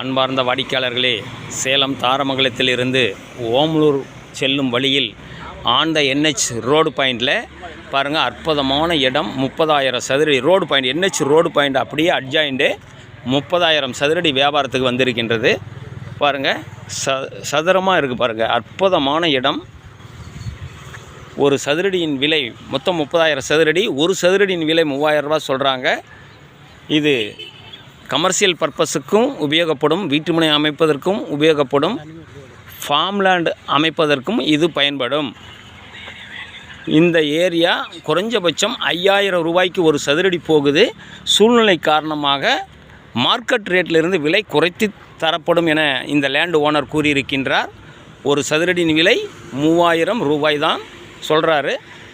அன்பார்ந்த வாடிக்கையாளர்களே சேலம் தாரமங்கலத்திலிருந்து ஓமலூர் செல்லும் வழியில் ஆண்ட என்ஹெச் ரோடு பாயிண்டில் பாருங்கள் அற்புதமான இடம் முப்பதாயிரம் சதுரடி road point NH road point அப்படியே அட்ஜாயிண்டு முப்பதாயிரம் சதுரடி வியாபாரத்துக்கு வந்திருக்கின்றது. பாருங்கள் ச சதுரமாக இருக்குது பாருங்கள் அற்புதமான இடம். ஒரு சதுரடியின் விலை மொத்தம் முப்பதாயிரம் சதுரடி ஒரு சதுரடியின் விலை மூவாயிரம் ரூபா சொல்கிறாங்க இது கமர்ஷியல் பர்பஸுக்கும் உபயோகப்படும் வீட்டுமனை அமைப்பதற்கும் உபயோகப்படும் ஃபார்ம்லேண்ட் அமைப்பதற்கும் இது பயன்படும். இந்த ஏரியா குறைஞ்சபட்சம் ஐயாயிரம் ரூபாய்க்கு ஒரு சதுரடி போகுது. சூழ்நிலை காரணமாக மார்க்கெட் ரேட்டிலிருந்து விலை குறைத்து தரப்படும் என இந்த லேண்ட் ஓனர் கூறியிருக்கின்றார். ஒரு சதுரடியின் விலை மூவாயிரம் ரூபாய் தான் சொல்கிறாரு